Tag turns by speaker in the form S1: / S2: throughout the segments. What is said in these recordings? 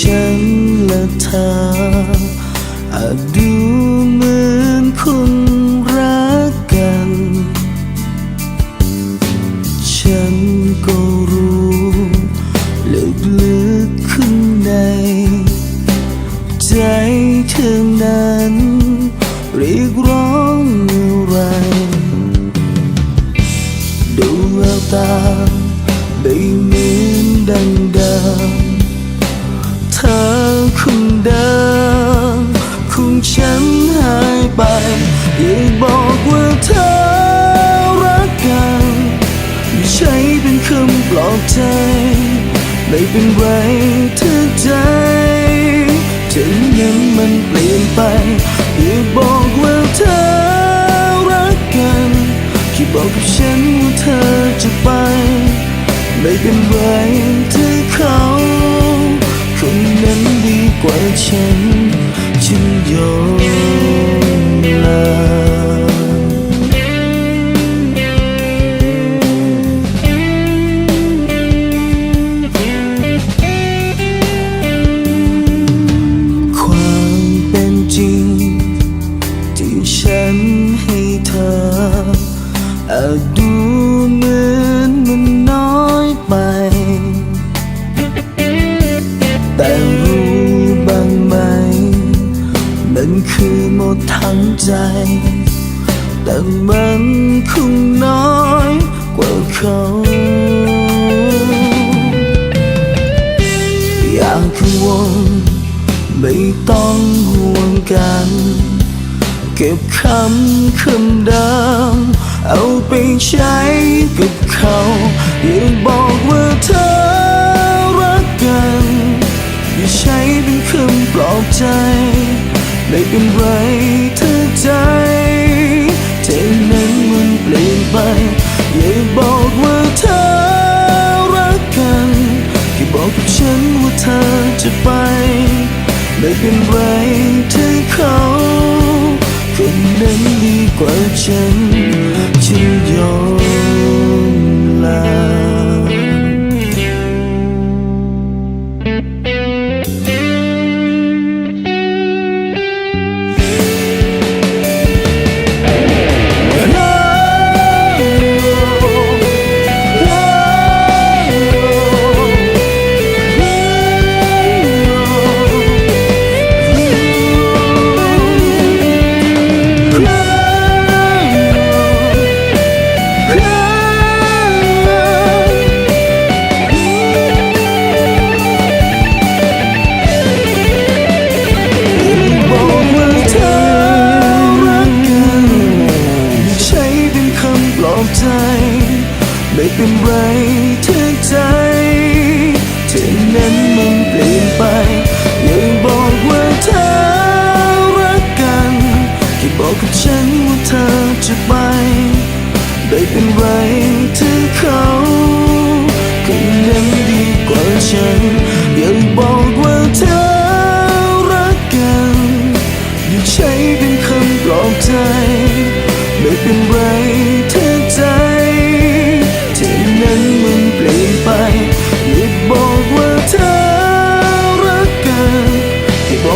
S1: ฉันและเธออาจดูเหมือนคนรักกัน ฉันก็ กร้องอะไร ดูแววตาได้เหมือนดังดิมเธอคงเดิมคงฉันหายไปอยากบอกว่าเธอรักกันไม่ใช่เป็นคำปลอบใจ ไม่เป็นไรเธอ ไม่เป็นไรถ้าเขาคนนั้นดีกว่าฉันฉันยอมลา หมดทั้งใจ แต่มันคงน้อยกว่าเขา อยากกังวลไม่ต้องห่วงกัน เก็บคำคำเดิมเอาไปใช้กับเขาอย่าบอกว่าเธอรักกัน อย่าใช้เป็นคำปลอบใจ ไม่เป็นไรเธอใจเธอนั้นมันเปลี่ยนไป อย่าบอกว่าเธอรักกันแค่บอกกับฉันว่าเธอจะไป ไม่เป็นไรถ้าเขาคนนั้นดีกว่าฉันฉันยอม เป็นไรถึงใจถึงนั้นมันเปลี่ยนไปอย่าบอกว่าเธอรักกันแค่บอกกับฉันว่าเธอจะไปได้เป็นไรถึงเขาคนนั้นดีกว่าฉันอย่าบอกว่าเธอรักกันอย่าใช้เป็นคำปลอบใจไม่เป็นไร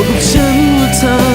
S1: 不见不散。